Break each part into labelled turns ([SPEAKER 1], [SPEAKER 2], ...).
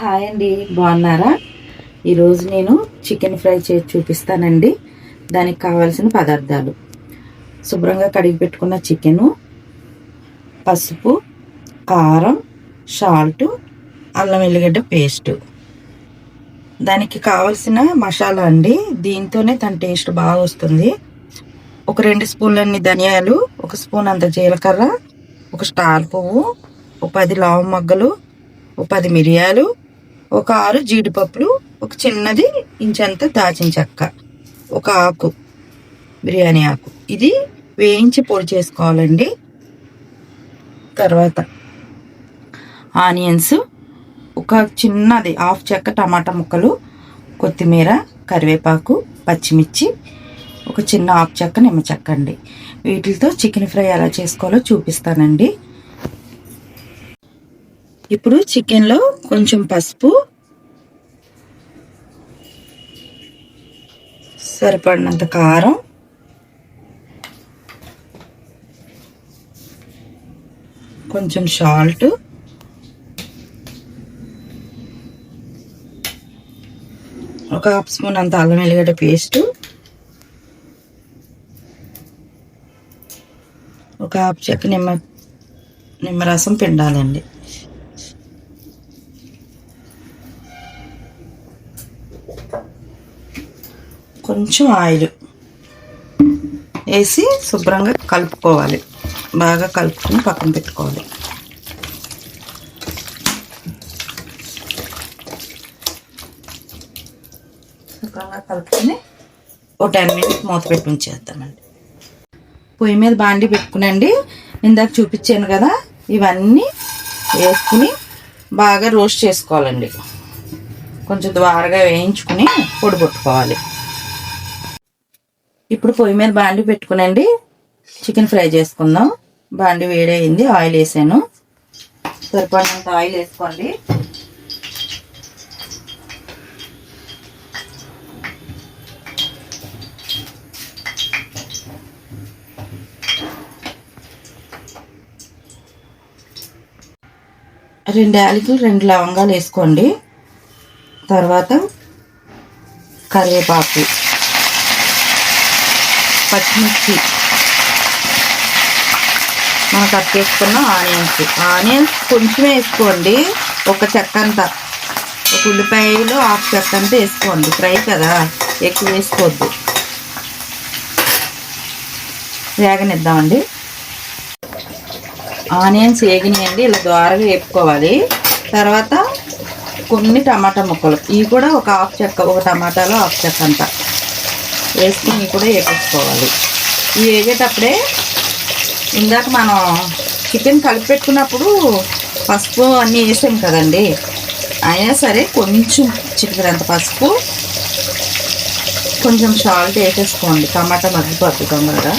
[SPEAKER 1] Hi అండి బాగున్నారా? ఈరోజు నేను చికెన్ ఫ్రై చేసి చూపిస్తానండి. దానికి కావాల్సిన పదార్థాలు. శుభ్రంగా కడిగి పెట్టుకున్న చికెను పసుపు కారం సాల్ట్ అల్లం వెల్లిగడ్డ పేస్ట్. దానికి కావలసిన మసాలా అండి దీంతోనే దాని టేస్ట్ బాగా వస్తుంది. ఒక రెండు స్పూన్లన్నీ ధనియాలు ఒక స్పూన్ అంత జీలకర్ర ఒక స్టార్ పువ్వు ఒక పది లావు మొగ్గలు ఒక పది మిరియాలు ఒక ఆరు జీడిపప్పులు ఒక చిన్నది ఇంచంత దాచిన చెక్క ఒక ఆకు బిర్యానీ ఆకు. ఇది వేయించి పొడి చేసుకోవాలండి. తర్వాత ఆనియన్స్ ఒక చిన్నది హాఫ్ చెక్క టమాటా ముక్కలు కొత్తిమీర కరివేపాకు పచ్చిమిర్చి ఒక చిన్న ఆకు చెక్క నిమ్మ చెక్క అండి. వీటితో చికెన్ ఫ్రై ఎలా చేసుకోవాలో చూపిస్తానండి. ఇప్పుడు చికెన్లో కొంచెం పసుపు. సరిపడినంత కారం. కొంచెం సాల్ట్. ఒక హాఫ్ స్పూన్ అంత అల్లం వెల్లిగడ్డ పేస్ట్. ఒక హాఫ్ చెక్క నిమ్మ నిమ్మరసం పిండాలండి. కొంచెం ఆయిల్ వేసి శుభ్రంగా కలుపుకోవాలి. బాగా కలుపుకొని పక్కన పెట్టుకోవాలి. శుభ్రంగా కలుపుకొని ఒక టెన్ మినిట్స్ మూత పెట్టి ఉంచేద్దామండి. పొయ్యి మీద బాండి పెట్టుకునండి. ఇందాక చూపించాను కదా ఇవన్నీ వేసుకుని బాగా రోస్ట్ చేసుకోవాలండి. కొంచెం ద్వారగా వేయించుకుని పొడి కొట్టుకోవాలి ఇప్పుడు పొయ్యి మీద బాండి పెట్టుకునండి. చికెన్ ఫ్రై చేసుకుందాం. బాండి వేడైంది ఆయిల్ వేసాను. సరిపడినంత ఆయిల్ వేసుకోండి. రెండు యాలకులు రెండు లవంగాలు వేసుకోండి. తర్వాత కరివేపాకు పచ్చిమిర్చి. మనం కట్ చేసుకున్న ఆనియన్స్. ఆనియన్స్ కొంచెం వేసుకోండి. ఒక చెక్క అంతా. ఒక ఉల్లిపాయలు హాఫ్ చెక్క అంతా వేసుకోండి. ఫ్రై కదా ఎక్కువ వేసుకోవద్దు. వేగనిద్దామండి. ఆనియన్స్ వేగినాయండి. ఇలా ద్వారగా వేపుకోవాలి. తర్వాత కొన్ని టమాటా ముక్కలు. ఇవి కూడా ఒక హాఫ్ చెక్క ఒక టమాటాలో హాఫ్ చెక్క అంతా. వేసుకుని కూడా వేపించుకోవాలి ఇవి వేగేటప్పుడే ఇందాక మనం చికెన్ కలిపి పెట్టుకున్నప్పుడు పసుపు అన్నీ వేసాం కదండి. అయినా సరే కొంచెం చిటికరంత పసుపు కొంచెం సాల్ట్ వేసేసుకోండి. టమాటా మగ్గిపోతుంది తొందరగా.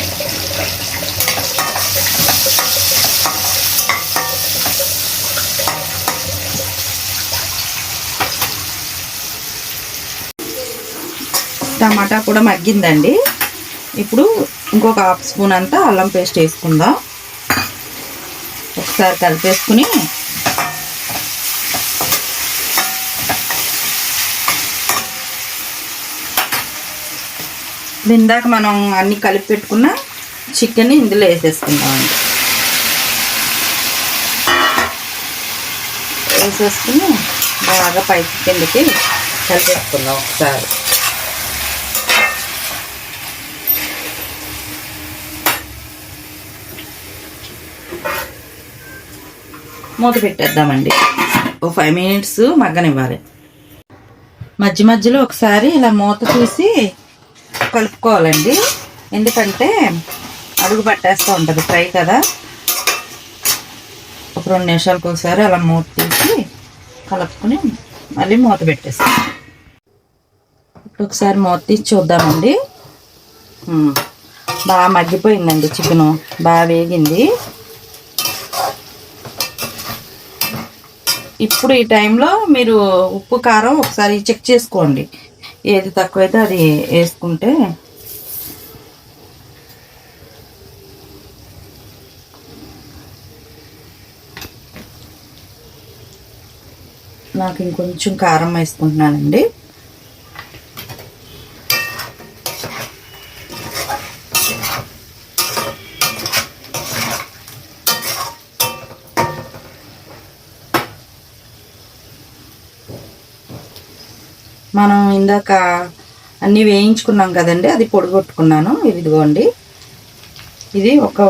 [SPEAKER 1] టమాటా కూడా మగ్గిందండి. ఇప్పుడు ఇంకొక హాఫ్ స్పూన్ అంతా అల్లం పేస్ట్ వేసుకుందాం. ఒకసారి కలిపేసుకుని ఇందాక మనం అన్ని కలిపి పెట్టుకున్న చికెన్ ఇందులో వేసేసుకుందామండి. వేసేసుకుని బాగా పైకి కిందకి కలిపేసుకుందాం ఒకసారి. మూత పెట్టేద్దామండి. ఓ ఫైవ్ మినిట్స్ మగ్గనివ్వాలి. మధ్య మధ్యలో ఒకసారి ఇలా మూత చూసి కలుపుకోవాలండి. ఎందుకంటే అడుగు పట్టేస్తూ ఉంటుంది ఫ్రై కదా. ఒక రెండు నిమిషాలకు ఒకసారి అలా మూత తీసి కలుపుకొని మళ్ళీ మూత పెట్టేస్తాం. ఇప్పుడు ఒకసారి మూత తీసి చూద్దామండి. బాగా మగ్గిపోయిందండి చికెను. బాగా వేగింది. ఇప్పుడు ఈ టైంలో మీరు ఉప్పు కారం ఒకసారి చెక్ చేసుకోండి. ఏది తక్కువైతే అది వేసుకుంటే. నాకు ఇంకొంచెం కారం వేసుకుంటున్నానండి. మనం ఇందాక అన్నీ వేయించుకున్నాం కదండి అది పొడిగొట్టుకున్నాను. ఇదిగోండి. ఇది ఒక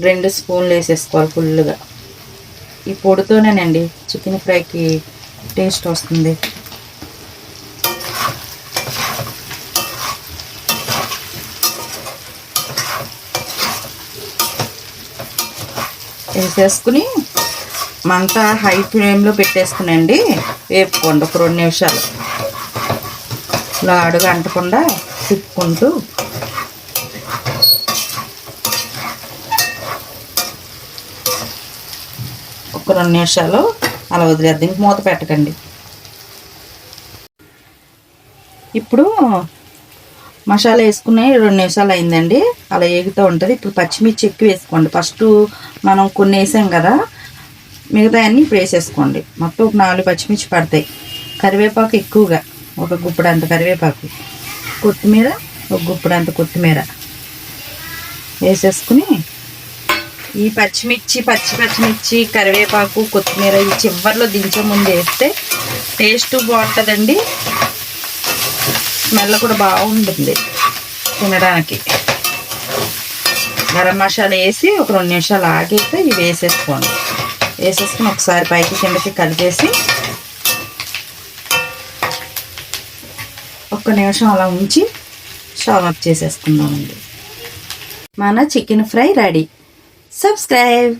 [SPEAKER 1] రెండు స్పూన్లు వేసేసుకోవాలి ఫుల్గా ఈ పొడితోనేనండి చికెన్ ఫ్రైకి టేస్ట్ వస్తుంది. వేసేసుకుని మంట హై ఫ్లేమ్లో పెట్టేసుకునండి. వేపుకోండి ఒక రెండు నిమిషాలు. ఇలా అడుగు అంటకుండా తిప్పుకుంటూ ఒక రెండు నిమిషాలు అలా వదిలేద్దాం. ఇంక మూత పెట్టకండి. ఇప్పుడు మసాలా వేసుకుని రెండు నిమిషాలు అయిందండి. అలా ఏగుతూ ఉంటుంది. ఇప్పుడు పచ్చిమిర్చి ఎక్కువ వేసుకోండి. ఫస్ట్ మనం కొన్ని వేసాం కదా మిగతా అన్నీ ఇప్పుడు వేసేసుకోండి. మొత్తం ఒక నాలుగు పచ్చిమిర్చి పడతాయి. కరివేపాకు ఎక్కువగా. ఒక గుప్పుడు అంత కరివేపాకు. కొత్తిమీర ఒక గుప్పుడు అంత కొత్తిమీర వేసేసుకుని ఈ పచ్చిమిర్చి పచ్చి పచ్చిమిర్చి కరివేపాకు కొత్తిమీర ఈ చివరిలో దించే ముందు వేస్తే టేస్ట్ బాగుంటుందండి. స్మెల్ కూడా బాగుంటుంది తినడానికి. గరం మసాలా వేసి ఒక రెండు నిమిషాలు ఆగేస్తే ఇవి వేసేసుకోండి. వేసేసుకుని ఒకసారి పైకి కిందకి కలిపేసి ఒక్క నిమిషం అలా ఉంచి స్టవ్ ఆఫ్ చేసేసుకుందామండి. మన చికెన్ ఫ్రై రెడీ. సబ్స్క్రైబ్.